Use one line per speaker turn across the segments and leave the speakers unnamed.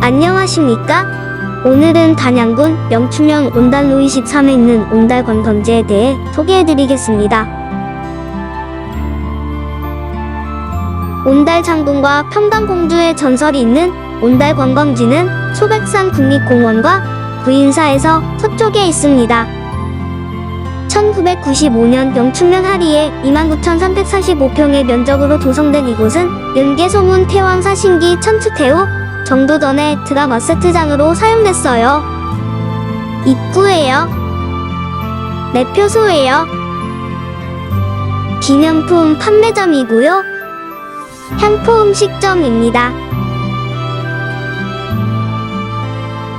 안녕하십니까? 오늘은 단양군 영추면 온달로 23에 있는 온달관광지에 대해 소개해드리겠습니다. 온달 장군과 평강공주의 전설이 있는 온달 관광지는 소백산 국립공원과 구인사에서 서쪽에 있습니다. 1995년 영춘면 하리에 29,345평의 면적으로 조성된 이곳은 연개소문 태왕 사신기 천추태후 정도 전에 드라 마 세트장으로 사용됐어요. 입구예요. 매표소예요. 기념품 판매점이고요. 향포 음식점입니다.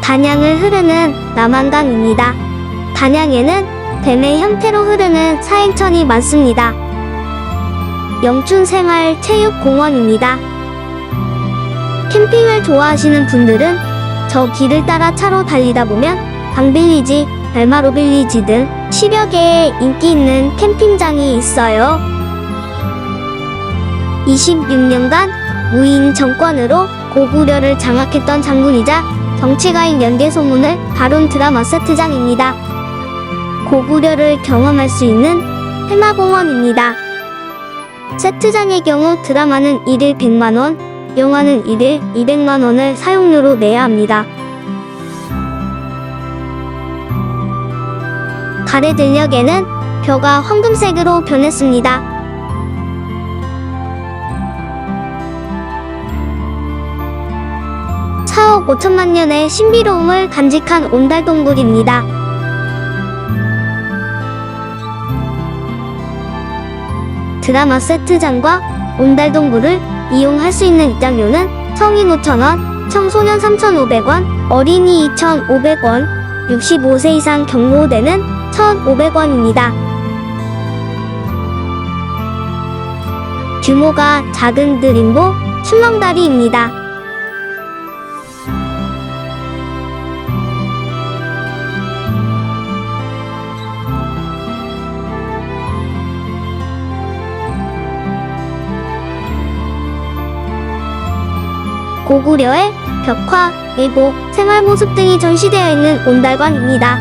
단양을 흐르는 남한강입니다. 단양에는 뱀의 형태로 흐르는 사행천이 많습니다. 영춘생활체육공원입니다. 캠핑을 좋아하시는 분들은 저 길을 따라 차로 달리다 보면 방빌리지, 별마로 빌리지 등 10여 개의 인기 있는 캠핑장이 있어요. 26년간 무인 정권으로 고구려를 장악했던 장군이자 정치가인 연개소문을 다룬 드라마 세트장입니다. 고구려를 경험할 수 있는 해마공원입니다. 세트장의 경우 드라마는 1일 100만원, 영화는 1일 200만원을 사용료로 내야 합니다. 가래들녘에는 벼가 황금색으로 변했습니다. 4억 5천만 년의 신비로움을 간직한 온달동굴입니다. 드라마 세트장과 온달동굴을 이용할 수 있는 입장료는 성인 5,000원, 청소년 3,500원, 어린이 2,500원, 65세 이상 경로대는 1,500원입니다. 규모가 작은 드림보 출렁다리입니다. 고구려의 벽화, 예보, 생활 모습 등이 전시되어 있는 온달관입니다.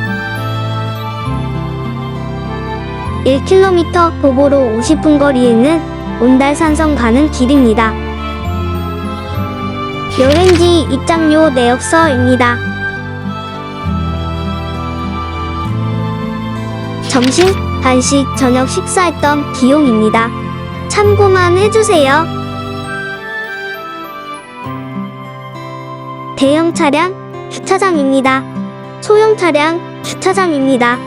1km 도보로 50분 거리에 있는 온달산성 가는 길입니다. 여행지 입장료 내역서입니다. 점심, 간식, 저녁 식사했던 비용입니다. 참고만 해주세요. 대형 차량 주차장입니다. 소형 차량 주차장입니다.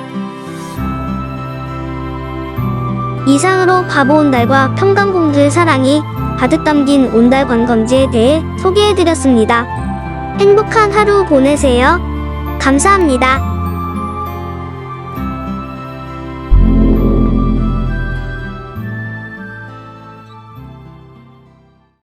이상으로 바보 온달과 평강공주의 사랑이 가득 담긴 온달 관광지에 대해 소개해드렸습니다. 행복한 하루 보내세요. 감사합니다.